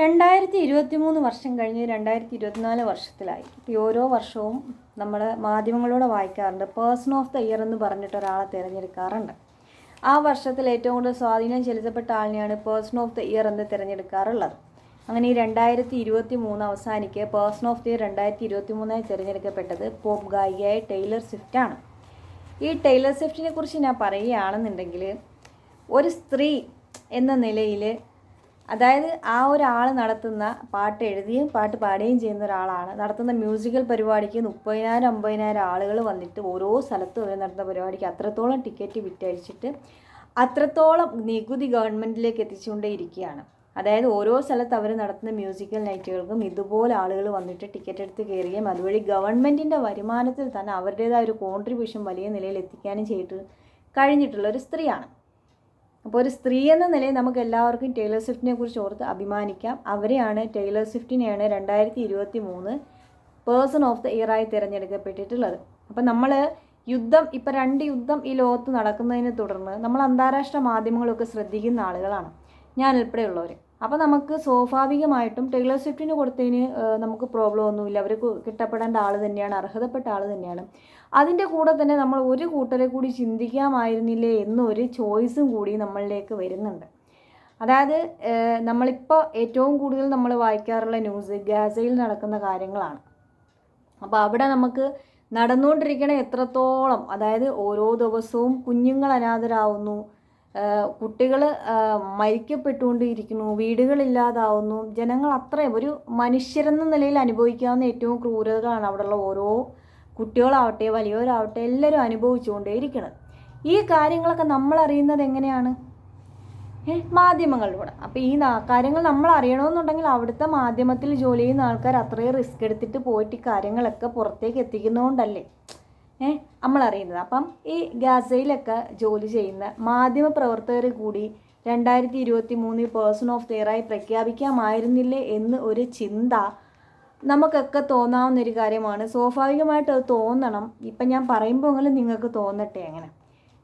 രണ്ടായിരത്തി ഇരുപത്തി മൂന്ന് വർഷം കഴിഞ്ഞ് രണ്ടായിരത്തി ഇരുപത്തിനാല് വർഷത്തിലായി. ഈ ഓരോ വർഷവും നമ്മൾ മാധ്യമങ്ങളോട് വായിക്കാറുണ്ട്. പേഴ്സൺ ഓഫ് ദ ഇയർ എന്ന് പറഞ്ഞിട്ട് ഒരാളെ തിരഞ്ഞെടുക്കാറുണ്ട്. ആ വർഷത്തിൽ ഏറ്റവും കൂടുതൽ സ്വാധീനം ചെലുത്തപ്പെട്ട ആളിനെയാണ് പേഴ്സൺ ഓഫ് ദ ഇയർ എന്ന് തിരഞ്ഞെടുക്കാറുള്ളത്. അങ്ങനെ ഈ രണ്ടായിരത്തി ഇരുപത്തി മൂന്ന് അവസാനിക്ക് പേഴ്സൺ ഓഫ് ദി ഇയർ രണ്ടായിരത്തി ഇരുപത്തി മൂന്നായി തിരഞ്ഞെടുക്കപ്പെട്ടത് പോപ്പ് ഗായികയായ ടൈലർ സ്വിഫ്റ്റാണ് ഈ ടൈലർ സ്വിഫ്റ്റിനെ കുറിച്ച് ഞാൻ പറയുകയാണെന്നുണ്ടെങ്കിൽ ഒരു സ്ത്രീ എന്ന നിലയിൽ അതായത് ആ ഒരാൾ നടത്തുന്ന പാട്ട് എഴുതിയും പാട്ട് പാടുകയും ചെയ്യുന്ന ഒരാളാണ്. നടത്തുന്ന മ്യൂസിക്കൽ പരിപാടിക്ക് മുപ്പതിനായിരം അമ്പതിനായിരം ആളുകൾ വന്നിട്ട് ഓരോ സ്ഥലത്തും അവർ നടത്തുന്ന പരിപാടിക്ക് അത്രത്തോളം ടിക്കറ്റ് വിറ്റഴിച്ചിട്ട് അത്രത്തോളം നികുതി ഗവൺമെന്റിലേക്ക് എത്തിച്ചുകൊണ്ടേ ഇരിക്കുകയാണ് അതായത് ഓരോ സ്ഥലത്ത് അവർ നടത്തുന്ന മ്യൂസിക്കൽ നൈറ്റുകൾക്കും ഇതുപോലെ ആളുകൾ വന്നിട്ട് ടിക്കറ്റ് എടുത്ത് കയറുകയും അതുവഴി ഗവൺമെന്റിന്റെ വരുമാനത്തിൽ തന്നെ അവരുടേതായ ഒരു കോൺട്രിബ്യൂഷൻ വലിയ നിലയിൽ എത്തിക്കാനും ചെയ്തിട്ട് കഴിഞ്ഞിട്ടുള്ള ഒരു സ്ത്രീയാണ്. അപ്പോൾ ഒരു സ്ത്രീ എന്ന നിലയിൽ നമുക്ക് എല്ലാവർക്കും ടൈലർ സ്വിഫ്റ്റിനെ കുറിച്ച് ഓർത്ത് അഭിമാനിക്കാം. അവരെയാണ് ടൈലർ സ്വിഫ്റ്റിനെയാണ് രണ്ടായിരത്തി ഇരുപത്തി മൂന്ന് പേഴ്സൺ ഓഫ് ദ ഇയറായി തിരഞ്ഞെടുക്കപ്പെട്ടിട്ടുള്ളത്. അപ്പം നമ്മൾ യുദ്ധം ഇപ്പം രണ്ട് യുദ്ധം ഈ ലോകത്ത് നടക്കുന്നതിനെ തുടർന്ന് നമ്മൾ അന്താരാഷ്ട്ര മാധ്യമങ്ങളൊക്കെ ശ്രദ്ധിക്കുന്ന ആളുകളാണ്. ഞാൻ ഉൾപ്പെടെയുള്ളവർ അപ്പോൾ നമുക്ക് സ്വാഭാവികമായിട്ടും ടൈലർ സ്വിഫ്റ്റിന് കൊടുത്തതിന് നമുക്ക് പ്രോബ്ലം ഒന്നുമില്ല. അവർ കിട്ടപ്പെടേണ്ട ആൾ തന്നെയാണ് അർഹതപ്പെട്ട ആൾ തന്നെയാണ്. അതിന്റെ കൂടെ തന്നെ നമ്മൾ ഒരു കൂട്ടരെ കൂടി ചിന്തിക്കാമായിരുന്നില്ലേ എന്നൊരു ചോയ്സും കൂടി നമ്മളിലേക്ക് വരുന്നുണ്ട്. അതായത് നമ്മളിപ്പോൾ ഏറ്റവും കൂടുതൽ നമ്മൾ വായിക്കാറുള്ള ന്യൂസ് ഗാസയിൽ നടക്കുന്ന കാര്യങ്ങളാണ്. അപ്പോൾ അവിടെ നമുക്ക് നടന്നുകൊണ്ടിരിക്കണ എത്രത്തോളം അതായത് ഓരോ ദിവസവും കുഞ്ഞുങ്ങൾ അനാഥരാകുന്നു കുട്ടികൾ മരിക്കപ്പെട്ടുകൊണ്ടിരിക്കുന്നു വീടുകളില്ലാതാവുന്നു ജനങ്ങൾ അത്രയും ഒരു മനുഷ്യരെന്ന നിലയിൽ അനുഭവിക്കാവുന്ന ഏറ്റവും ക്രൂരതകളാണ് അവിടെയുള്ള ഓരോ കുട്ടികളാവട്ടെ വലിയവരാവട്ടെ എല്ലാവരും അനുഭവിച്ചുകൊണ്ടേയിരിക്കുന്നത് ഈ കാര്യങ്ങളൊക്കെ നമ്മൾ അറിയുന്നത് എങ്ങനെയാണ് മാധ്യമങ്ങളിലൂടെ. അപ്പോൾ ഈ കാര്യങ്ങൾ നമ്മൾ അറിയണമെന്നുണ്ടെങ്കിൽ അവിടുത്തെ മാധ്യമത്തിൽ ജോലി ചെയ്യുന്ന ആൾക്കാർ അത്രയും റിസ്ക് എടുത്തിട്ട് പോയിട്ട് ഈ കാര്യങ്ങളൊക്കെ പുറത്തേക്ക് എത്തിക്കുന്നതുകൊണ്ടല്ലേ ഏ നമ്മളറിയുന്നത്. അപ്പം ഈ ഗാസയിലൊക്കെ ജോലി ചെയ്യുന്ന മാധ്യമ പ്രവർത്തകർ കൂടി രണ്ടായിരത്തി ഇരുപത്തി മൂന്നിൽ പേഴ്സൺ ഓഫ് ദെയറായി പ്രഖ്യാപിക്കാമായിരുന്നില്ലേ എന്ന് ഒരു ചിന്ത നമുക്കൊക്കെ തോന്നാവുന്ന ഒരു കാര്യമാണ്. സ്വാഭാവികമായിട്ട് അത് തോന്നണം. ഇപ്പം ഞാൻ പറയുമ്പോൾ നിങ്ങൾക്ക് തോന്നട്ടെ അങ്ങനെ.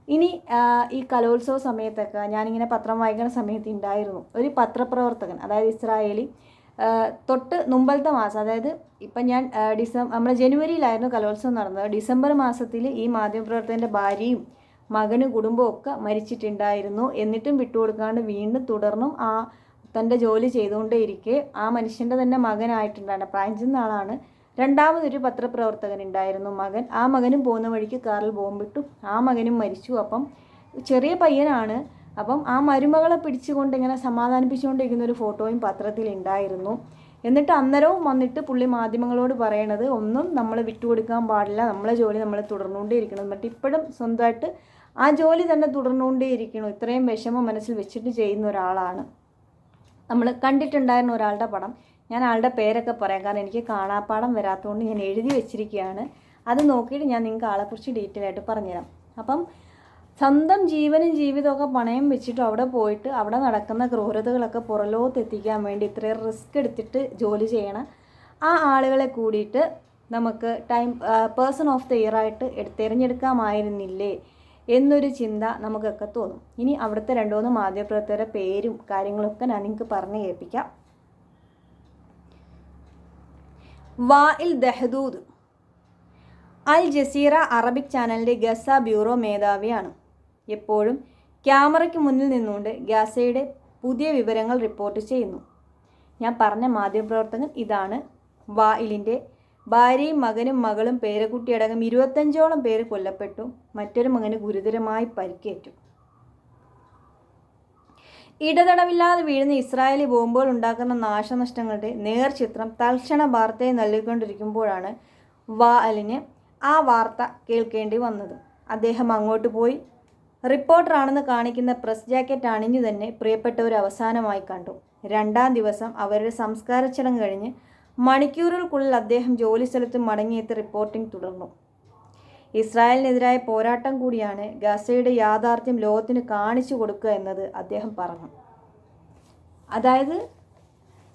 ഇനി ഈ കലോത്സവ സമയത്തൊക്കെ ഞാനിങ്ങനെ പത്രം വായിക്കുന്ന സമയത്ത് ഉണ്ടായിരുന്നു. ഒരു പത്രപ്രവർത്തകൻ അതായത് ഇസ്രായേലി തൊട്ട് മുമ്പലത്തെ മാസം അതായത് ഇപ്പം ഞാൻ ഡിസംബർ നമ്മൾ ജനുവരിയിലായിരുന്നു കലോത്സവം നടന്നത്. ഡിസംബർ മാസത്തിൽ ഈ മാധ്യമപ്രവർത്തകന്റെ ഭാര്യയും മകനും കുടുംബവും ഒക്കെ മരിച്ചിട്ടുണ്ടായിരുന്നു. എന്നിട്ടും വിട്ടുകൊടുക്കാണ്ട് വീണ്ടും തുടർന്നും ആ തന്റെ ജോലി ചെയ്തുകൊണ്ടേ ചെയ്തുകൊണ്ടേയിരിക്കെ ആ മനുഷ്യന്റെ തന്നെ മകനായിട്ടുണ്ടാണ് പ്രായഞ്ചെന്ന ആളാണ് രണ്ടാമതൊരു പത്രപ്രവർത്തകൻ ഉണ്ടായിരുന്നു മകൻ. ആ മകനും പോകുന്ന വഴിക്ക് കാറിൽ ബോംബിട്ടു ആ മകനും മരിച്ചു. അപ്പം ചെറിയ പയ്യനാണ്. അപ്പം ആ മരുമകളെ പിടിച്ചുകൊണ്ട് ഇങ്ങനെ സമാധാനിപ്പിച്ചുകൊണ്ടിരിക്കുന്ന ഒരു ഫോട്ടോയും പത്രത്തിൽ ഉണ്ടായിരുന്നു. എന്നിട്ട് അന്നേരവും വന്നിട്ട് പുള്ളി മാധ്യമങ്ങളോട് പറയണത് ഒന്നും നമ്മൾ വിട്ടുകൊടുക്കാൻ പാടില്ല. നമ്മളെ ജോലി നമ്മൾ തുടർന്നുകൊണ്ടേയിരിക്കണം. എന്നിട്ട് ഇപ്പോഴും സ്വന്തമായിട്ട് ആ ജോലി തന്നെ തുടർന്നുകൊണ്ടേയിരിക്കണം. ഇത്രയും വിഷമം മനസ്സിൽ വെച്ചിട്ട് ചെയ്യുന്ന ഒരാളാണ്. നമ്മൾ കണ്ടിട്ടുണ്ടായിരുന്ന ഒരാളുടെ പടം. ഞാൻ ആളുടെ പേരൊക്കെ പറയാം. കാരണം എനിക്ക് കാണാപ്പാടം വരാത്തതുകൊണ്ട് ഞാൻ എഴുതി വെച്ചിരിക്കുകയാണ് അത് നോക്കിയിട്ട് ഞാൻ നിങ്ങൾക്ക് ആളെക്കുറിച്ച് ഡീറ്റെയിൽ ആയിട്ട് പറഞ്ഞുതരാം. അപ്പം സ്വന്തം ജീവനും ജീവിതമൊക്കെ പണയം വെച്ചിട്ട് അവിടെ പോയിട്ട് അവിടെ നടക്കുന്ന ക്രൂരതകളൊക്കെ പുറലോത്ത് എത്തിക്കാൻ വേണ്ടി ഇത്രയും റിസ്ക് എടുത്തിട്ട് ജോലി ചെയ്യണ ആ ആളുകളെ കൂടിയിട്ട് നമുക്ക് Time person of the year ആയിട്ട് തിരഞ്ഞെടുക്കാമായിരുന്നില്ലേ? എന്നൊരു ചിന്ത നമുക്കൊക്കെ തോന്നും. ഇനി അവിടുത്തെ രണ്ടു മൂന്ന് മാധ്യമപ്രവർത്തകരുടെ പേരും കാര്യങ്ങളൊക്കെ ഞാൻ നിങ്ങൾക്ക് പറഞ്ഞു കേൾപ്പിക്കാം Wael Dahdouh. Al Jazeera Arabic ചാനലിന്റെ ഗസ ബ്യൂറോ മേധാവിയാണ്. എപ്പോഴും ക്യാമറയ്ക്ക് മുന്നിൽ നിന്നുകൊണ്ട് ഗസയുടെ പുതിയ വിവരങ്ങൾ റിപ്പോർട്ട് ചെയ്യുന്നു. ഞാൻ പറഞ്ഞ മാധ്യമപ്രവർത്തകൻ ഇതാണ് വായിലിന്റെ ഭാര്യയും മകനും മകളും പേരക്കുട്ടിയടക്കം ഇരുപത്തഞ്ചോളം പേര് കൊല്ലപ്പെട്ടു. മറ്റൊരു മകന് ഗുരുതരമായി പരിക്കേറ്റു. ഇടതടവില്ലാതെ വീഴുന്ന ഇസ്രായേലി ബോംബുകൾ ഉണ്ടാക്കുന്ന നാശനഷ്ടങ്ങളുടെ നേർചിത്രം തൽക്ഷണ വാർത്തയെ നൽകിക്കൊണ്ടിരിക്കുമ്പോഴാണ് വാലിന് ആ വാർത്ത കേൾക്കേണ്ടി വന്നത്. അദ്ദേഹം അങ്ങോട്ട് പോയി. റിപ്പോർട്ടറാണെന്ന് കാണിക്കുന്ന പ്രസ് ജാക്കറ്റ് അണിഞ്ഞു തന്നെ പ്രിയപ്പെട്ടവർ അവസാനമായി കണ്ടു. രണ്ടാം ദിവസം അവരുടെ സംസ്കാര ചടങ്ങ് കഴിഞ്ഞ് മണിക്കൂറുകൾക്കുള്ളിൽ അദ്ദേഹം ജോലി സ്ഥലത്ത് മടങ്ങിയെത്തി റിപ്പോർട്ടിംഗ് തുടർന്നു. ഇസ്രായേലിനെതിരായ പോരാട്ടം കൂടിയാണ് ഗസയുടെ യാഥാർത്ഥ്യം ലോകത്തിന് കാണിച്ചു കൊടുക്കുക എന്നത് അദ്ദേഹം പറഞ്ഞു. അതായത്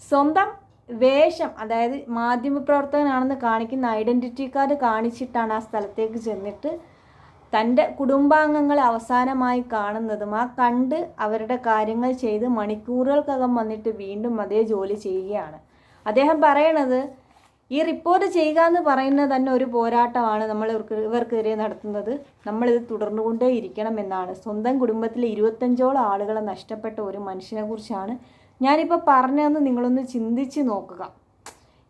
സ്വന്തം വേഷം അതായത് മാധ്യമപ്രവർത്തകനാണെന്ന് കാണിക്കുന്ന ഐഡന്റിറ്റി കാർഡ് കാണിച്ചിട്ടാണ് ആ സ്ഥലത്തേക്ക് ചെന്നിട്ട് തന്റെ കുടുംബാംഗങ്ങളെ അവസാനമായി കാണുന്നതും ആ കണ്ട് അവരുടെ കാര്യങ്ങൾ ചെയ്ത് മണിക്കൂറുകൾക്കകം വന്നിട്ട് വീണ്ടും അതേ ജോലി ചെയ്യുകയാണ്. അദ്ദേഹം പറയണത് ഈ റിപ്പോർട്ട് ചെയ്യുക എന്ന് പറയുന്നത് തന്നെ ഒരു പോരാട്ടമാണ് നമ്മൾ ഇവർക്ക് ഇവർക്കെതിരെ നടത്തുന്നത്. നമ്മളിത് തുടർന്നുകൊണ്ടേ ഇരിക്കണം എന്നാണ്. സ്വന്തം കുടുംബത്തിലെ ഇരുപത്തഞ്ചോളം ആളുകളെ നഷ്ടപ്പെട്ട ഒരു മനുഷ്യനെ കുറിച്ചാണ് ഞാനിപ്പോൾ പറഞ്ഞതെന്ന് നിങ്ങളൊന്ന് ചിന്തിച്ച് നോക്കുക.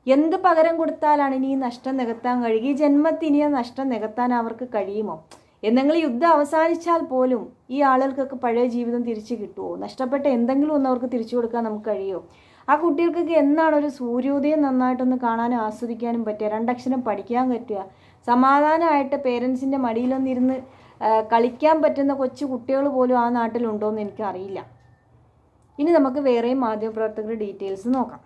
എന്ത് പകരം കൊടുത്താലാണ് ഇനി ഈ നഷ്ടം നികത്താൻ കഴിയുക? ഈ ജന്മത്തിൽ ഇനി നഷ്ടം നികത്താൻ അവർക്ക് കഴിയുമോ? എന്തെങ്കിലും യുദ്ധം അവസാനിച്ചാൽ പോലും ഈ ആളുകൾക്കൊക്കെ പഴയ ജീവിതം തിരിച്ചു കിട്ടുമോ നഷ്ടപ്പെട്ട എന്തെങ്കിലും ഒന്ന് അവർക്ക് തിരിച്ചു കൊടുക്കാൻ നമുക്ക് കഴിയുമോ? ആ കുട്ടികൾക്കൊക്കെ എന്നാണ് ഒരു സൂര്യോദയം നന്നായിട്ടൊന്ന് കാണാനും ആസ്വദിക്കാനും പറ്റുക? രണ്ടക്ഷരം പഠിക്കാൻ പറ്റുക? സമാധാനമായിട്ട് പേരൻസിന്റെ മടിയിലൊന്നിരുന്ന് കളിക്കാൻ പറ്റുന്ന കൊച്ചു കുട്ടികൾ പോലും ആ നാട്ടിലുണ്ടോ എന്ന് എനിക്കറിയില്ല. ഇനി നമുക്ക് വേറെയും മാധ്യമപ്രവർത്തകരുടെ ഡീറ്റെയിൽസ് നോക്കാം.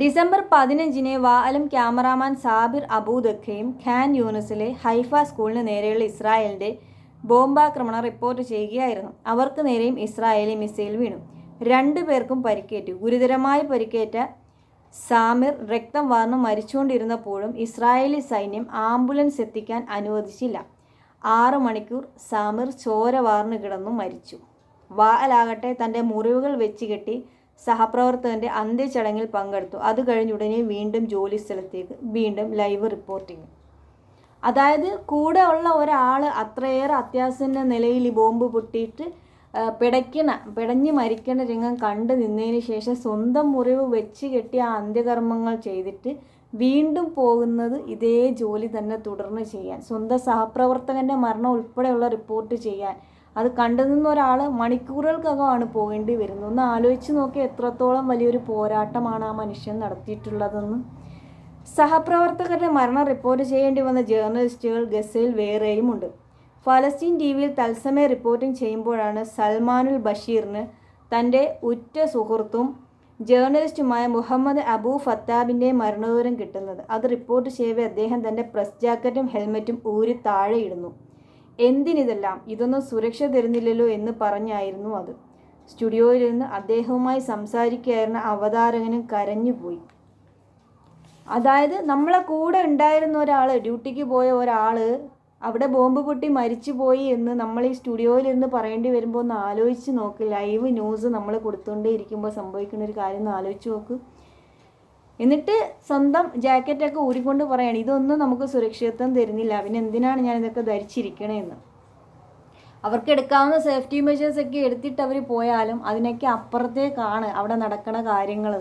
ഡിസംബർ പതിനഞ്ചിന് വാഅലം ക്യാമറാമാൻ സാബിർ അബൂദഖയും ഖാൻ യൂണിസിലെ ഹൈഫ സ്കൂളിന് നേരെയുള്ള ഇസ്രായേലിന്റെ ബോംബാക്രമണം റിപ്പോർട്ട് ചെയ്യുകയായിരുന്നു. അവർക്ക് നേരെയും ഇസ്രായേലി മിസൈൽ വീണു. രണ്ടു പേർക്കും പരിക്കേറ്റു. ഗുരുതരമായി പരിക്കേറ്റ സാമിർ രക്തം വാർന്ന് മരിച്ചുകൊണ്ടിരുന്നപ്പോഴും ഇസ്രായേലി സൈന്യം ആംബുലൻസ് എത്തിക്കാൻ അനുവദിച്ചില്ല. ആറ് മണിക്കൂർ സാമിർ ചോര വാർന്നു കിടന്നു മരിച്ചു. വാലാകട്ടെ തന്റെ മുറിവുകൾ വെച്ച് കെട്ടി സഹപ്രവർത്തകന്റെ അന്ത്യചടങ്ങിൽ പങ്കെടുത്തു. അത് കഴിഞ്ഞ് ഉടനെ വീണ്ടും ജോലി സ്ഥലത്തേക്ക് വീണ്ടും ലൈവ് റിപ്പോർട്ടിങ് അതായത് കൂടെ ഉള്ള ഒരാൾ അത്രയേറെ അത്യാസന്ന നിലയിൽ ഈ ബോംബ് പൊട്ടിയിട്ട് പിടയ്ക്കണ പിടഞ്ഞ് മരിക്കണ രംഗം കണ്ടു നിന്നതിന് ശേഷം സ്വന്തം മുറിവ് വെച്ച് കെട്ടി ആ അന്ത്യകർമ്മങ്ങൾ ചെയ്തിട്ട് വീണ്ടും പോകുന്നത് ഇതേ ജോലി തന്നെ തുടർന്ന് ചെയ്യാൻ സ്വന്തം സഹപ്രവർത്തകന്റെ മരണം ഉൾപ്പെടെയുള്ള റിപ്പോർട്ട് ചെയ്യാൻ. അത് കണ്ടു നിന്ന ഒരാൾ മണിക്കൂറുകൾക്കകമാണ് പോകേണ്ടി വരുന്നത്. ഒന്ന് ആലോചിച്ച് നോക്കി എത്രത്തോളം വലിയൊരു പോരാട്ടമാണ് ആ മനുഷ്യൻ നടത്തിയിട്ടുള്ളതെന്ന്. സഹപ്രവർത്തകരുടെ മരണം റിപ്പോർട്ട് ചെയ്യേണ്ടി വന്ന ജേർണലിസ്റ്റുകൾ ഗസയിൽ വേറെയുമുണ്ട് ഫലസ്തീൻ ടി വിയിൽ തത്സമയ റിപ്പോർട്ടിംഗ് ചെയ്യുമ്പോഴാണ് സൽമാനുൽ ബഷീറിന് തന്റെ ഉറ്റ സുഹൃത്തും ജേർണലിസ്റ്റുമായ മുഹമ്മദ് അബൂ ഫത്താബിന്റെ മരണദൂരം കിട്ടുന്നത്. അത് റിപ്പോർട്ട് ചെയ്യവേ അദ്ദേഹം തന്റെ പ്രസ് ജാക്കറ്റും ഹെൽമറ്റും ഊരി താഴെയിടുന്നു. എന്തിനിതെല്ലാം? ഇതൊന്നും സുരക്ഷ തരുന്നില്ലല്ലോ എന്ന് പറഞ്ഞായിരുന്നു അത്. സ്റ്റുഡിയോയിൽ നിന്ന് അദ്ദേഹവുമായി സംസാരിക്കുകയായിരുന്ന അവതാരകനും കരഞ്ഞുപോയി. അതായത് നമ്മളെ കൂടെ ഉണ്ടായിരുന്ന ഒരാൾ ഡ്യൂട്ടിക്ക് പോയ ഒരാൾ അവിടെ ബോംബ് പൊട്ടി മരിച്ചു പോയി എന്ന് നമ്മൾ ഈ സ്റ്റുഡിയോയിലിരുന്ന് പറയേണ്ടി വരുമ്പോൾ ഒന്ന് ആലോചിച്ച് നോക്ക്. ലൈവ് ന്യൂസ് നമ്മൾ കൊടുത്തുകൊണ്ടേ ഇരിക്കുമ്പോൾ സംഭവിക്കുന്ന ഒരു കാര്യം ഒന്ന് ആലോചിച്ച് നോക്ക്. എന്നിട്ട് സ്വന്തം ജാക്കറ്റൊക്കെ ഊരിക്കൊണ്ട് പറയാണ് ഇതൊന്നും നമുക്ക് സുരക്ഷിതത്വം തരുന്നില്ല. പിന്നെ എന്തിനാണ് ഞാൻ ഇതൊക്കെ ധരിച്ചിരിക്കണേന്ന്? അവർക്ക് എടുക്കാവുന്ന സേഫ്റ്റി മെഷേഴ്സൊക്കെ എടുത്തിട്ട് അവർ പോയാലും അതിനൊക്കെ അപ്പുറത്തേക്കാണ് അവിടെ നടക്കുന്ന കാര്യങ്ങൾ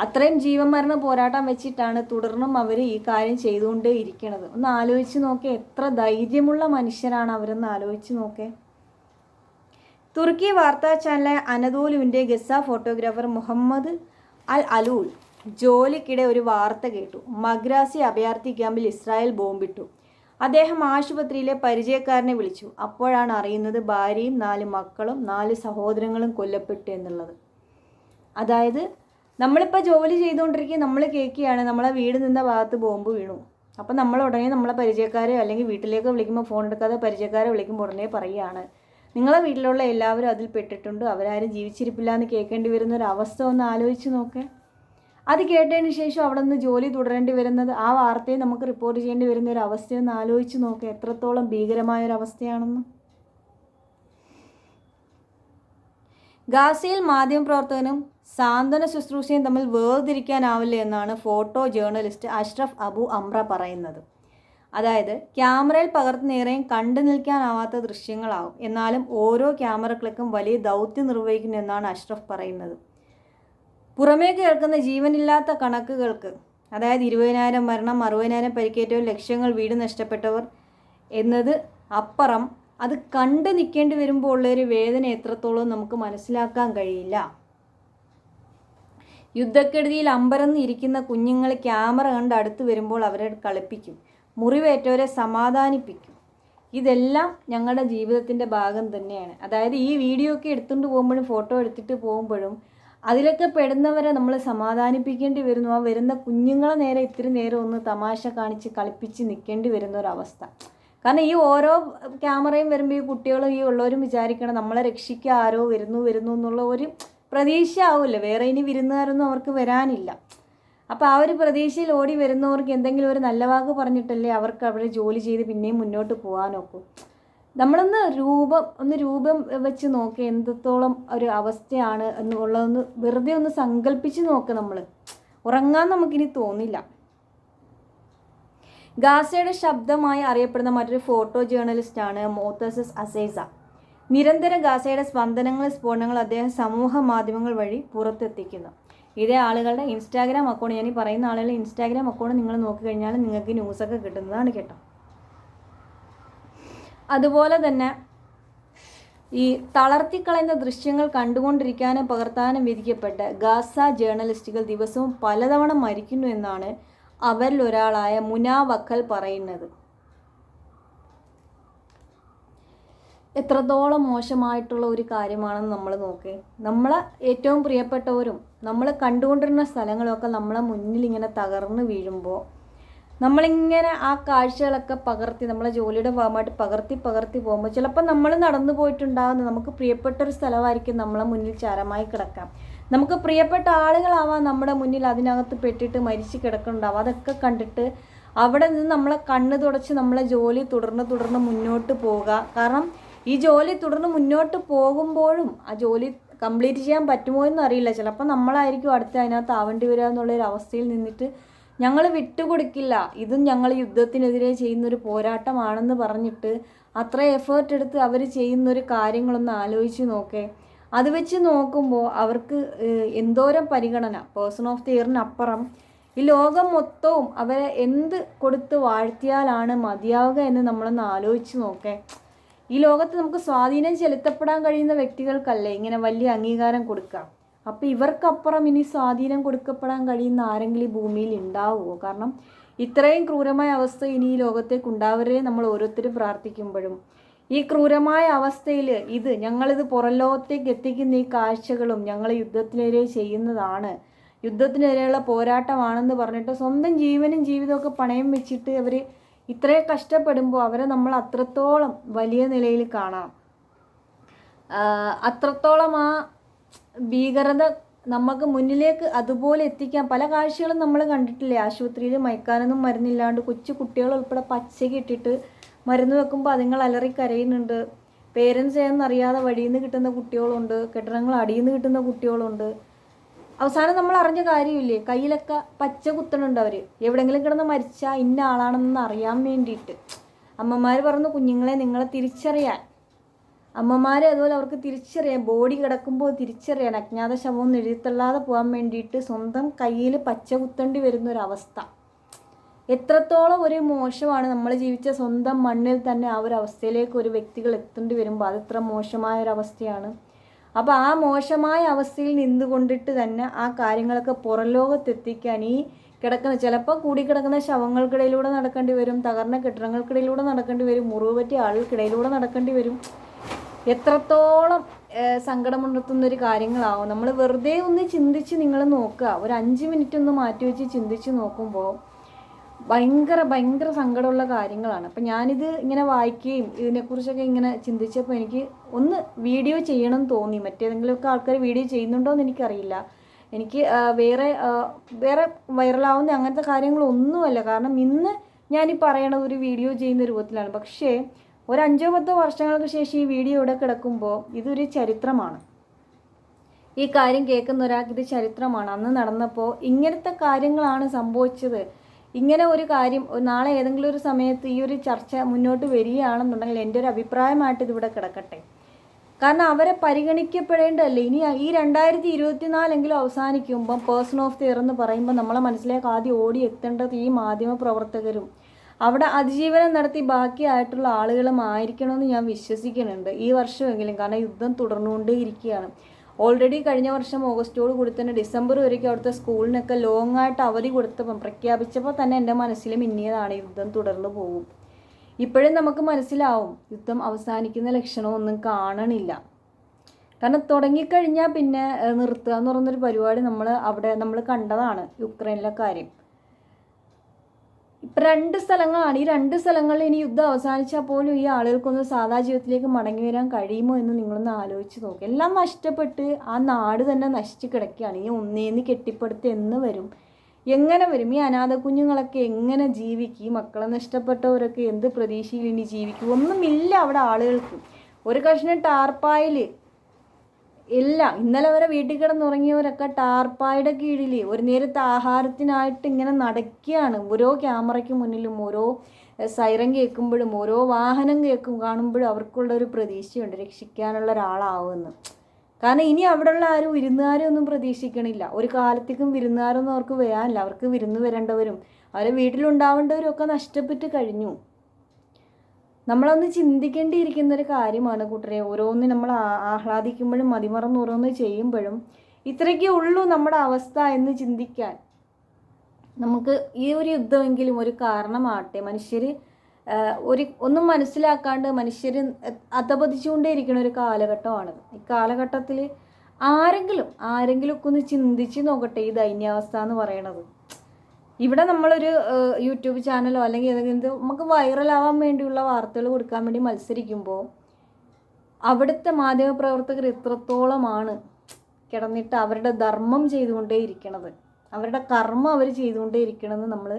അത്രയും ജീവൻ മരണ പോരാട്ടം വെച്ചിട്ടാണ് തുടർന്നും അവർ ഈ കാര്യം ചെയ്തുകൊണ്ടേ ഇരിക്കണത്. ഒന്ന് ആലോചിച്ച് നോക്കേ എത്ര ധൈര്യമുള്ള മനുഷ്യരാണ് അവരെന്ന് ആലോചിച്ച് നോക്കേ. തുർക്കി വാർത്താ ചാനലായ അനദോലുവിന്റെ Gaza photographer Muhammad Al Aloul ജോലിക്കിടെ ഒരു വാർത്ത കേട്ടു. മഗ്രാസി അഭയാർത്ഥി ക്യാമ്പിൽ ഇസ്രായേൽ ബോംബിട്ടു. അദ്ദേഹം ആശുപത്രിയിലെ പരിചയക്കാരനെ വിളിച്ചു. അപ്പോഴാണ് അറിയുന്നത് ഭാര്യയും നാല് മക്കളും നാല് സഹോദരങ്ങളും കൊല്ലപ്പെട്ടു എന്നുള്ളത്. അതായത് നമ്മളിപ്പോൾ ജോലി ചെയ്തുകൊണ്ടിരിക്കുക നമ്മൾ കേൾക്കുകയാണ് നമ്മളെ വീട് നിന്ന ഭാഗത്ത് ബോംബ് വീണു. അപ്പം നമ്മൾ ഉടനെ നമ്മളെ പരിചയക്കാരെ അല്ലെങ്കിൽ വീട്ടിലേക്ക് വിളിക്കുമ്പോൾ ഫോൺ എടുക്കാതെ പരിചയക്കാരെ വിളിക്കുമ്പോൾ ഉടനെ പറയുകയാണ് നിങ്ങളെ വീട്ടിലുള്ള എല്ലാവരും അതിൽ പെട്ടിട്ടുണ്ട്. അവരാരും ജീവിച്ചിരിപ്പില്ല എന്ന് കേൾക്കേണ്ടി വരുന്ന ഒരു അവസ്ഥ ഒന്ന് ആലോചിച്ച് നോക്കേ. അത് കേട്ടതിന് ശേഷം അവിടെ നിന്ന് ജോലി തുടരേണ്ടി വരുന്നത് ആ വാർത്തയെ നമുക്ക് റിപ്പോർട്ട് ചെയ്യേണ്ടി വരുന്ന ഒരു അവസ്ഥയൊന്ന് ആലോചിച്ച് നോക്കുക എത്രത്തോളം ഭീകരമായ ഒരു അവസ്ഥയാണെന്ന്. ഗാസയിൽ മാധ്യമപ്രവർത്തകനും സാന്ത്വന ശുശ്രൂഷയും തമ്മിൽ വേർതിരിക്കാനാവില്ല എന്നാണ് ഫോട്ടോ ജേർണലിസ്റ്റ് അഷ്റഫ് അബു അമ്ര പറയുന്നത്. അതായത് ക്യാമറയിൽ പകർത്തുന്നേറെയും കണ്ടു നിൽക്കാനാവാത്ത ദൃശ്യങ്ങളാവും. എന്നാലും ഓരോ ക്യാമറ ക്ലിക്കും വലിയ ദൗത്യം നിർവഹിക്കുന്നു എന്നാണ് അഷ്റഫ് പറയുന്നത്. പുറമേ കേൾക്കുന്ന ജീവനില്ലാത്ത കണക്കുകൾക്ക് അതായത് ഇരുപതിനായിരം മരണം അറുപതിനായിരം പരിക്കേറ്റവർ ലക്ഷങ്ങൾ വീട് നഷ്ടപ്പെട്ടവർ എന്നത് അപ്പുറം അത് കണ്ടു നിൽക്കേണ്ടി വരുമ്പോൾ ഉള്ളൊരു വേദന എത്രത്തോളം നമുക്ക് മനസ്സിലാക്കാൻ കഴിയില്ല. യുദ്ധക്കെടുതിയിൽ അമ്പരന്ന് ഇരിക്കുന്ന കുഞ്ഞുങ്ങൾ ക്യാമറ കണ്ട് അടുത്ത് വരുമ്പോൾ അവരെ കളിപ്പിക്കും. മുറിവേറ്റവരെ സമാധാനിപ്പിക്കും. ഇതെല്ലാം ഞങ്ങളുടെ ജീവിതത്തിന്റെ ഭാഗം തന്നെയാണ്. അതായത് ഈ വീഡിയോ ഒക്കെ എടുത്തുകൊണ്ട് പോകുമ്പോഴും ഫോട്ടോ എടുത്തിട്ട് പോകുമ്പോഴും അതിലൊക്കെ പെടുന്നവരെ നമ്മൾ സമാധാനിപ്പിക്കേണ്ടി വരുന്നു. ആ വരുന്ന കുഞ്ഞുങ്ങളെ നേരെ ഇത്തിരി നേരം ഒന്ന് തമാശ കാണിച്ച് കളിപ്പിച്ച് നിൽക്കേണ്ടി വരുന്ന ഒരവസ്ഥ കാരണം ഈ ഓരോ ക്യാമറയും വരുമ്പോൾ ഈ കുട്ടികളും ഈ ഉള്ളവരും വിചാരിക്കണം നമ്മളെ രക്ഷിക്കാൻ ആരോ വരുന്നു വരുന്നു എന്നുള്ള ഒരു പ്രതീക്ഷ ആവുമല്ലോ വേറെ ഇനി വിരുന്നുകാരൊന്നും അവർക്ക് വരാനില്ല. അപ്പോൾ ആ ഒരു പ്രതീക്ഷയിൽ ഓടി വരുന്നവർക്ക് എന്തെങ്കിലും ഒരു നല്ല വാക്ക് പറഞ്ഞിട്ടല്ലേ അവർക്ക് അവിടെ ജോലി ചെയ്ത് പിന്നെയും മുന്നോട്ട് പോകാനൊക്കും. നമ്മളൊന്ന് രൂപം ഒന്ന് രൂപം വെച്ച് നോക്കി എന്തത്തോളം ഒരു അവസ്ഥയാണ് എന്നുള്ളതൊന്ന് വെറുതെ ഒന്ന് സങ്കല്പിച്ച് നോക്ക് നമ്മൾ ഉറങ്ങാൻ നമുക്കിനി തോന്നില്ല. ഗാസയുടെ ശബ്ദമായി അറിയപ്പെടുന്ന മറ്റൊരു ഫോട്ടോ ജേർണലിസ്റ്റാണ് മോത്തസസ് അസേസ. നിരന്തരം ഗാസയുടെ സ്പന്ദനങ്ങൾ സ്ഫോടനങ്ങൾ അദ്ദേഹം സമൂഹ മാധ്യമങ്ങൾ വഴി പുറത്തെത്തിക്കുന്നു. ഇതേ ആളുകളുടെ ഇൻസ്റ്റാഗ്രാം അക്കൗണ്ട് ഞാൻ ഈ പറയുന്ന ആളുകളുടെ ഇൻസ്റ്റാഗ്രാം അക്കൗണ്ട് നിങ്ങൾ നോക്കിക്കഴിഞ്ഞാൽ നിങ്ങൾക്ക് ന്യൂസൊക്കെ കിട്ടുന്നതാണ് കേട്ടോ. അതുപോലെ തന്നെ ഈ തളർത്തിക്കളയുന്ന ദൃശ്യങ്ങൾ കണ്ടുകൊണ്ടിരിക്കാനും പകർത്താനും വിധിക്കപ്പെട്ട ഗാസ ജേർണലിസ്റ്റുകൾ ദിവസവും പലതവണ മരിക്കുന്നു എന്നാണ് അവരിൽ ഒരാളായ മുനാ വക്കൽ പറയുന്നത്. എത്രത്തോളം മോശമായിട്ടുള്ള ഒരു കാര്യമാണെന്ന് നമ്മൾ നോക്കേ. നമ്മളെ ഏറ്റവും പ്രിയപ്പെട്ടവരും നമ്മൾ കണ്ടുകൊണ്ടിരുന്ന സ്ഥലങ്ങളൊക്കെ നമ്മളെ മുന്നിൽ ഇങ്ങനെ തകർന്നു വീഴുമ്പോൾ നമ്മളിങ്ങനെ ആ കാഴ്ചകളൊക്കെ പകർത്തി നമ്മളെ ജോലിയുടെ ഭാഗമായിട്ട് പകർത്തി പകർത്തി പോകുമ്പോൾ ചിലപ്പോൾ നമ്മൾ നടന്നു പോയിട്ടുണ്ടാകുന്ന നമുക്ക് പ്രിയപ്പെട്ട ഒരു സ്ഥലമായിരിക്കും നമ്മളെ മുന്നിൽ ചാരമായി കിടക്കാം. നമുക്ക് പ്രിയപ്പെട്ട ആളുകളാവാം നമ്മുടെ മുന്നിൽ അതിനകത്ത് പെട്ടിട്ട് മരിച്ചു കിടക്കുന്നുണ്ടാവും. അതൊക്കെ കണ്ടിട്ട് അവിടെ നിന്ന് നമ്മളെ കണ്ണ് തുടച്ച് നമ്മളെ ജോലി തുടർന്ന് തുടർന്ന് മുന്നോട്ട് പോവുക. കാരണം ഈ ജോലി തുടർന്ന് മുന്നോട്ട് പോകുമ്പോഴും ആ ജോലി കംപ്ലീറ്റ് ചെയ്യാൻ പറ്റുമോ എന്ന് അറിയില്ല. ചിലപ്പോൾ നമ്മളായിരിക്കും അടുത്ത് അതിനകത്ത് ആവേണ്ടി വരിക എന്നുള്ളൊരു അവസ്ഥയിൽ നിന്നിട്ട് ഞങ്ങൾ വിട്ടുകൊടുക്കില്ല. ഇതും ഞങ്ങൾ യുദ്ധത്തിനെതിരെ ചെയ്യുന്നൊരു പോരാട്ടമാണെന്ന് പറഞ്ഞിട്ട് അത്ര എഫേർട്ട് എടുത്ത് അവർ ചെയ്യുന്നൊരു കാര്യങ്ങളൊന്ന് ആലോചിച്ച് നോക്കേ. അത് വെച്ച് നോക്കുമ്പോൾ അവർക്ക് എന്തോരം പരിഗണന. പേഴ്സൺ ഓഫ് ദി ഇയറിനപ്പുറം ഈ ലോകം മൊത്തവും അവരെ എന്ത് കൊടുത്ത് വാഴ്ത്തിയാലാണ് മതിയാവുക എന്ന് നമ്മളൊന്ന് ആലോചിച്ച് നോക്കേ. ഈ ലോകത്ത് നമുക്ക് സ്വാധീനം ചെലുത്തപ്പെടാൻ കഴിയുന്ന വ്യക്തികൾക്കല്ലേ ഇങ്ങനെ വലിയ അംഗീകാരം കൊടുക്കുക? അപ്പോൾ ഇവർക്കപ്പുറം ഇനി സ്വാധീനം കൊടുക്കപ്പെടാൻ കഴിയുന്ന ആരെങ്കിലും ഈ ഭൂമിയിൽ ഉണ്ടാവുമോ? കാരണം ഇത്രയും ക്രൂരമായ അവസ്ഥ ഇനി ഈ ലോകത്തേക്ക് ഉണ്ടാവരേ നമ്മൾ ഓരോരുത്തരും പ്രാർത്ഥിക്കുമ്പോഴും. ഈ ക്രൂരമായ അവസ്ഥയിൽ ഇത് ഞങ്ങളിത് പുറം ലോകത്തേക്ക് എത്തിക്കുന്ന ഈ കാഴ്ചകളും ഞങ്ങൾ യുദ്ധത്തിനെതിരെ ചെയ്യുന്നതാണ്. യുദ്ധത്തിനെതിരെയുള്ള പോരാട്ടമാണെന്ന് പറഞ്ഞിട്ട് സ്വന്തം ജീവനും ജീവിതമൊക്കെ പണയം വെച്ചിട്ട് അവർ ഇത്രയും കഷ്ടപ്പെടുമ്പോൾ അവരെ നമ്മൾ അത്രത്തോളം വലിയ നിലയിൽ കാണാം. അത്രത്തോളം ആ ഭീകരത നമുക്ക് മുന്നിലേക്ക് അതുപോലെ എത്തിക്കാൻ പല കാഴ്ചകളും നമ്മൾ കണ്ടിട്ടില്ലേ? ആശുപത്രിയിൽ മയക്കാനൊന്നും മരുന്നില്ലാണ്ട് കൊച്ചു കുട്ടികൾ ഉൾപ്പെടെ പച്ചയ്ക്ക് ഇട്ടിട്ട് മരുന്ന് വെക്കുമ്പോൾ അതുങ്ങൾ അലറി കരയുന്നുണ്ട് പേരൻസ് ഏതെന്നറിയാതെ വഴിയിൽ നിന്ന് കിട്ടുന്ന കുട്ടികളുണ്ട് കെട്ടിടങ്ങൾ അടിയിൽ നിന്ന് കിട്ടുന്ന കുട്ടികളുണ്ട്. അവസാനം നമ്മൾ അറിഞ്ഞ കാര്യമില്ലേ? കയ്യിലൊക്കെ പച്ച കുത്തണുണ്ട് അവർ എവിടെങ്കിലും കിടന്ന് മരിച്ചാൽ ഇന്ന ആളാണെന്ന് അറിയാൻ വേണ്ടിയിട്ട്. അമ്മമാർ പറഞ്ഞു കുഞ്ഞുങ്ങളെ നിങ്ങളെ തിരിച്ചറിയാൻ. അമ്മമാരെ അതുപോലെ അവർക്ക് തിരിച്ചറിയാൻ ബോഡി കിടക്കുമ്പോൾ തിരിച്ചറിയാൻ അജ്ഞാത ശവം എഴുതിത്തള്ളാതെ പോകാൻ വേണ്ടിയിട്ട് സ്വന്തം കയ്യിൽ പച്ച കുത്തേണ്ടി വരുന്ന ഒരു അവസ്ഥ എത്രത്തോളം ഒരു മോശമാണ് നമ്മൾ ജീവിച്ച സ്വന്തം മണ്ണിൽ തന്നെ ആ ഒരു അവസ്ഥയിലേക്ക് ഒരു വ്യക്തികൾ എത്തേണ്ടി വരുമ്പോൾ അത് മോശമായ ഒരു അവസ്ഥയാണ് അപ്പോൾ ആ മോശമായ അവസ്ഥയിൽ നിന്നുകൊണ്ടിട്ട് തന്നെ ആ കാര്യങ്ങളൊക്കെ പുറംലോകത്തെത്തിക്കാൻ ഈ കിടക്കുന്ന ചിലപ്പോൾ കൂടിക്കിടക്കുന്ന ശവങ്ങൾക്കിടയിലൂടെ നടക്കേണ്ടി വരും തകർന്ന കെട്ടിടങ്ങൾക്കിടയിലൂടെ നടക്കേണ്ടി വരും മുറിവ് പറ്റിയ ആളുകൾക്കിടയിലൂടെ നടക്കേണ്ടി വരും. എത്രത്തോളം സങ്കടമുണ്ടെത്തുന്ന ഒരു കാര്യങ്ങളാവും. നമ്മൾ വെറുതെ ഒന്ന് ചിന്തിച്ച് നിങ്ങൾ നോക്കുക. ഒരു അഞ്ച് മിനിറ്റ് ഒന്ന് മാറ്റി വെച്ച് ചിന്തിച്ച് നോക്കുമ്പോൾ ഭയങ്കര ഭയങ്കര സങ്കടമുള്ള കാര്യങ്ങളാണ്. അപ്പം ഞാനിത് ഇങ്ങനെ വായിക്കുകയും ഇതിനെക്കുറിച്ചൊക്കെ ഇങ്ങനെ ചിന്തിച്ചപ്പോൾ എനിക്ക് ഒന്ന് വീഡിയോ ചെയ്യണം തോന്നി. മറ്റേതെങ്കിലുമൊക്കെ ആൾക്കാർ വീഡിയോ ചെയ്യുന്നുണ്ടോ എന്ന് എനിക്കറിയില്ല. എനിക്ക് വേറെ വേറെ വൈറലാവുന്ന അങ്ങനത്തെ കാര്യങ്ങളൊന്നുമല്ല. കാരണം ഇന്ന് ഞാൻ ഈ പറയണത് ഒരു വീഡിയോ ചെയ്യുന്ന രൂപത്തിലാണ്. പക്ഷേ ഒരു അഞ്ചോ പത്തോ വർഷങ്ങൾക്ക് ശേഷം ഈ വീഡിയോ ഇവിടെ കിടക്കുമ്പോൾ ഇതൊരു ചരിത്രമാണ്. ഈ കാര്യം കേൾക്കുന്ന ഒരാൾക്ക് ഇത് ചരിത്രമാണ്. അന്ന് നടന്നപ്പോൾ ഇങ്ങനത്തെ കാര്യങ്ങളാണ് സംഭവിച്ചത്. ഇങ്ങനെ ഒരു കാര്യം നാളെ ഏതെങ്കിലും ഒരു സമയത്ത് ഈ ഒരു ചർച്ച മുന്നോട്ട് വരികയാണെന്നുണ്ടെങ്കിൽ എന്റെ ഒരു അഭിപ്രായമായിട്ട് ഇതിവിടെ കിടക്കട്ടെ. കാരണം അവരെ പരിഗണിക്കപ്പെടേണ്ടതല്ലേ? ഇനി ഈ രണ്ടായിരത്തി ഇരുപത്തിനാലെങ്കിലും അവസാനിക്കുമ്പം പേഴ്സൺ ഓഫ് ദി ഇയർ എന്ന് പറയുമ്പോൾ നമ്മളെ മനസ്സിലേക്ക് ആദ്യം ഓടി എത്തേണ്ടത് ഈ മാധ്യമ പ്രവർത്തകരും അവിടെ അതിജീവനം നടത്തി ബാക്കിയായിട്ടുള്ള ആളുകളും ആയിരിക്കണമെന്ന് ഞാൻ വിശ്വസിക്കുന്നുണ്ട് ഈ വർഷമെങ്കിലും. കാരണം യുദ്ധം തുടർന്നുകൊണ്ടേ ഇരിക്കുകയാണ് ഓൾറെഡി കഴിഞ്ഞ വർഷം ഓഗസ്റ്റോട് കൂടി തന്നെ ഡിസംബർ വരേക്കും അവിടുത്തെ സ്കൂളിനൊക്കെ ലോങ് ആയിട്ട് അവധി കൊടുത്തപ്പം പ്രഖ്യാപിച്ചപ്പോൾ തന്നെ എന്റെ മനസ്സിൽ മിന്നിയതാണ് യുദ്ധം തുടർന്ന് പോകും. ഇപ്പോഴും നമുക്ക് മനസ്സിലാവും യുദ്ധം അവസാനിക്കുന്ന ലക്ഷണമൊന്നും കാണണില്ല. കാരണം തുടങ്ങിക്കഴിഞ്ഞാൽ പിന്നെ നിർത്തുക എന്ന് പറയുന്നൊരു പരിപാടി നമ്മൾ അവിടെ നമ്മൾ കണ്ടതാണ് യുക്രൈനിലെ കാര്യം. ഇപ്പം രണ്ട് സ്ഥലങ്ങളാണ്. ഈ രണ്ട് സ്ഥലങ്ങളിൽ ഇനി യുദ്ധം അവസാനിച്ചാൽ പോലും ഈ ആളുകൾക്കൊന്ന് സാധാ ജീവിതത്തിലേക്ക് മടങ്ങി വരാൻ കഴിയുമോ എന്ന് നിങ്ങളൊന്ന് ആലോചിച്ച് നോക്കുക എല്ലാം നഷ്ടപ്പെട്ട് ആ നാട് തന്നെ നശിച്ച് കിടക്കുകയാണ്. ഈ ഒന്നേന്ന് കെട്ടിപ്പടുത്ത് എന്ന് വരും. എങ്ങനെ വരും? ഈ അനാഥ കുഞ്ഞുങ്ങളൊക്കെ എങ്ങനെ ജീവിക്കും? ഈ മക്കളെ നഷ്ടപ്പെട്ടവരൊക്കെ എന്ത് പ്രതീക്ഷയിൽ ഇനി ജീവിക്കും? ഒന്നുമില്ല അവിടെ ആളുകൾക്ക്. ഒരു കഷ്ണം ടാർപ്പായിൽ എല്ലാം ഇന്നലെ വരെ വീട്ടിൽ കിടന്നുറങ്ങിയവരൊക്കെ ടാർപ്പായുടെ കീഴിൽ ഒരു നേരത്തെ ആഹാരത്തിനായിട്ട് ഇങ്ങനെ നടക്കുകയാണ്. ഓരോ ക്യാമറയ്ക്ക് മുന്നിലും ഓരോ സൈറൻ കേൾക്കുമ്പോഴും ഓരോ വാഹനം കേൾക്കും കാണുമ്പോഴും അവർക്കുള്ള ഒരു പ്രതീക്ഷയുണ്ട് രക്ഷിക്കാനുള്ള ഒരാളാവുമെന്ന്. കാരണം ഇനി അവിടെയുള്ള ആരും വിരുന്നുകാരും ഒന്നും പ്രതീക്ഷിക്കണില്ല. ഒരു കാലത്തേക്കും വിരുന്നുകാരൊന്നും അവർക്ക് വരാനില്ല. അവർക്ക് വിരുന്ന് വരേണ്ടവരും അവരെ വീട്ടിലുണ്ടാവേണ്ടവരും ഒക്കെ നഷ്ടപ്പെട്ട് കഴിഞ്ഞു. നമ്മളൊന്ന് ചിന്തിക്കേണ്ടിയിരിക്കുന്ന ഒരു കാര്യമാണ് കൂട്ടരെ. ഓരോന്ന് നമ്മൾ ആഹ്ലാദിക്കുമ്പോഴും മതിമറന്ന് ഓരോന്ന് ചെയ്യുമ്പോഴും ഇത്രയ്ക്കേ ഉള്ളൂ നമ്മുടെ അവസ്ഥ എന്ന് ചിന്തിക്കാൻ. നമുക്ക് ഈ ഒരു യുദ്ധമെങ്കിലും ഒരു കാരണമാകട്ടെ. മനുഷ്യർ ഒരു ഒന്നും മനസ്സിലാക്കാണ്ട് മനുഷ്യർ അധപതിച്ചുകൊണ്ടേ ഇരിക്കുന്ന ഒരു കാലഘട്ടമാണത്. ഈ കാലഘട്ടത്തിൽ ആരെങ്കിലും ആരെങ്കിലുമൊക്കെ ഒന്ന് ചിന്തിച്ച് നോക്കട്ടെ ഈ ദൈന്യാവസ്ഥ എന്ന് പറയണത്. ഇവിടെ നമ്മളൊരു യൂട്യൂബ് ചാനലോ അല്ലെങ്കിൽ ഏതെങ്കിലും നമുക്ക് വൈറലാവാൻ വേണ്ടിയുള്ള വാർത്തകൾ കൊടുക്കാൻ വേണ്ടി മത്സരിക്കുമ്പോൾ അവിടുത്തെ മാധ്യമപ്രവർത്തകർ എത്രത്തോളമാണ് കിടന്നിട്ട് അവരുടെ ധർമ്മം ചെയ്തുകൊണ്ടേ ഇരിക്കണത്. അവരുടെ കർമ്മം അവർ ചെയ്തുകൊണ്ടേ ഇരിക്കണമെന്ന് നമ്മൾ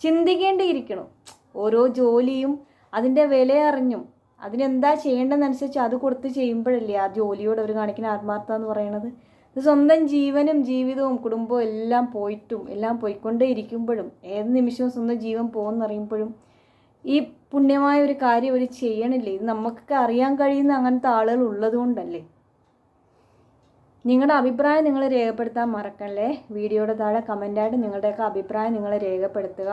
ചിന്തിക്കേണ്ടിയിരിക്കണം. ഓരോ ജോലിയും അതിന്റെ വില അറിഞ്ഞും അതിനെന്താ ചെയ്യേണ്ടതെന്നനുസരിച്ച് അത് കൊടുത്ത് ചെയ്യുമ്പോഴല്ലേ ആ ജോലിയോട് അവർ കാണിക്കുന്ന ആത്മാർത്ഥത എന്ന് പറയുന്നത്. സ്വന്തം ജീവനും ജീവിതവും കുടുംബവും എല്ലാം പോയിട്ടും എല്ലാം പോയിക്കൊണ്ടേ ഇരിക്കുമ്പോഴും ഏത് നിമിഷവും സ്വന്തം ജീവൻ പോകുന്നറിയുമ്പോഴും ഈ പുണ്യമായ ഒരു കാര്യം അവർ ചെയ്യണില്ലേ? ഇത് നമുക്കൊക്കെ അറിയാൻ കഴിയുന്ന അങ്ങനത്തെ ആളുകൾ ഉള്ളതുകൊണ്ടല്ലേ? നിങ്ങളുടെ അഭിപ്രായം നിങ്ങൾ രേഖപ്പെടുത്താൻ മറക്കല്ലേ? വീഡിയോയുടെ താഴെ കമന്റായിട്ട് നിങ്ങളുടെയൊക്കെ അഭിപ്രായം നിങ്ങൾ രേഖപ്പെടുത്തുക.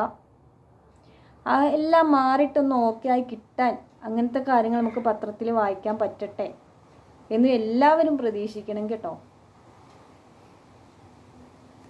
എല്ലാം മാറിയിട്ടൊന്ന് ഓക്കെ ആയി കിട്ടാൻ അങ്ങനത്തെ കാര്യങ്ങൾ നമുക്ക് പത്രത്തിൽ വായിക്കാൻ പറ്റട്ടെ എന്ന് എല്ലാവരും പ്രതീക്ഷിക്കണം കേട്ടോ.